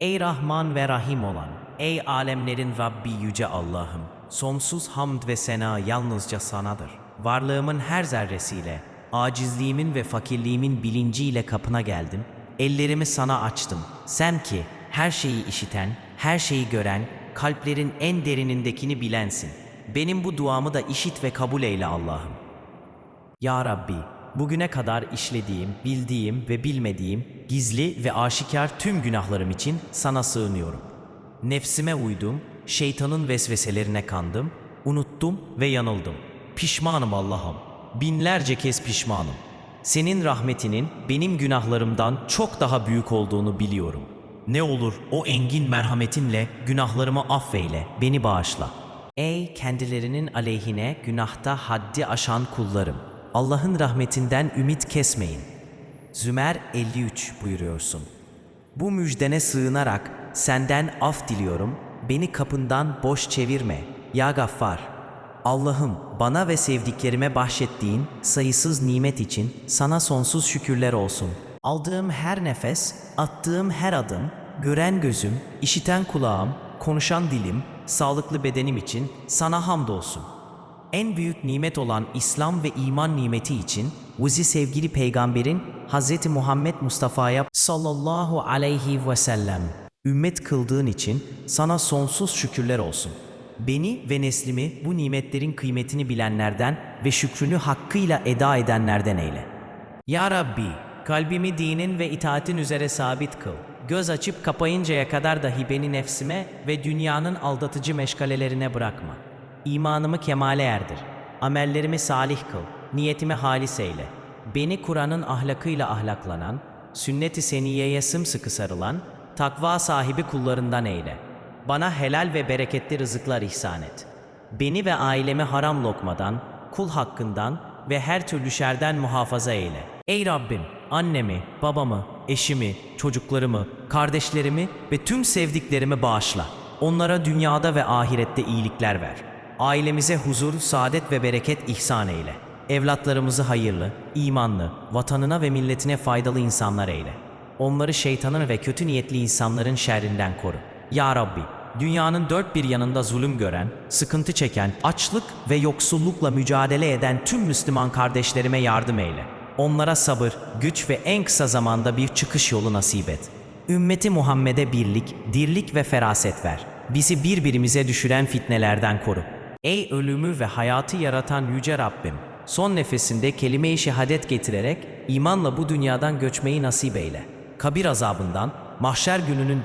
Ey Rahman ve Rahim olan, ey alemlerin Rabbi yüce Allah'ım, sonsuz hamd ve sena yalnızca sanadır. Varlığımın her zerresiyle, acizliğimin ve fakirliğimin bilinciyle kapına geldim, ellerimi sana açtım. Sen ki her şeyi işiten, her şeyi gören, kalplerin en derinindekini bilensin. Benim bu duamı da işit ve kabul eyle Allah'ım. Ya Rabbi, bugüne kadar işlediğim, bildiğim ve bilmediğim, gizli ve aşikar tüm günahlarım için sana sığınıyorum. Nefsime uydum, şeytanın vesveselerine kandım, unuttum ve yanıldım. Pişmanım Allah'ım, binlerce kez pişmanım. Senin rahmetinin benim günahlarımdan çok daha büyük olduğunu biliyorum. Ne olur o engin merhametinle günahlarımı affeyle, beni bağışla. Ey kendilerinin aleyhine günahta haddi aşan kullarım! Allah'ın rahmetinden ümit kesmeyin. Zümer 53 buyuruyorsun. Bu müjdene sığınarak senden af diliyorum, beni kapından boş çevirme. Ya Gaffar! Allah'ım bana ve sevdiklerime bahşettiğin sayısız nimet için sana sonsuz şükürler olsun. Aldığım her nefes, attığım her adım, gören gözüm, işiten kulağım, konuşan dilim, sağlıklı bedenim için sana hamdolsun. En büyük nimet olan İslam ve iman nimeti için Vuzi sevgili peygamberin Hz. Muhammed Mustafa'ya sallallahu aleyhi ve sellem ümmet kıldığın için sana sonsuz şükürler olsun. Beni ve neslimi bu nimetlerin kıymetini bilenlerden ve şükrünü hakkıyla eda edenlerden eyle. Ya Rabbi, kalbimi dinin ve itaatin üzere sabit kıl. Göz açıp kapayıncaya kadar dahi beni nefsime ve dünyanın aldatıcı meşgalelerine bırakma. İmanımı kemale erdir. Amellerimi salih kıl. Niyetimi halis eyle. Beni Kur'an'ın ahlakıyla ahlaklanan, sünnet-i seniyeye sımsıkı sarılan, takva sahibi kullarından eyle. Bana helal ve bereketli rızıklar ihsan et. Beni ve ailemi haram lokmadan, kul hakkından ve her türlü şerden muhafaza eyle. Ey Rabbim, annemi, babamı, eşimi, çocuklarımı, kardeşlerimi ve tüm sevdiklerimi bağışla. Onlara dünyada ve ahirette iyilikler ver. Ailemize huzur, saadet ve bereket ihsan eyle. Evlatlarımızı hayırlı, imanlı, vatanına ve milletine faydalı insanlar eyle. Onları şeytanın ve kötü niyetli insanların şerrinden koru. Ya Rabbi, dünyanın dört bir yanında zulüm gören, sıkıntı çeken, açlık ve yoksullukla mücadele eden tüm Müslüman kardeşlerime yardım eyle. Onlara sabır, güç ve en kısa zamanda bir çıkış yolu nasip et. Ümmeti Muhammed'e birlik, dirlik ve feraset ver. Bizi birbirimize düşüren fitnelerden koru. Ey ölümü ve hayatı yaratan yüce Rabbim, son nefesinde kelime-i şehadet getirerek imanla bu dünyadan göçmeyi nasip eyle. Kabir azabından, mahşer gününün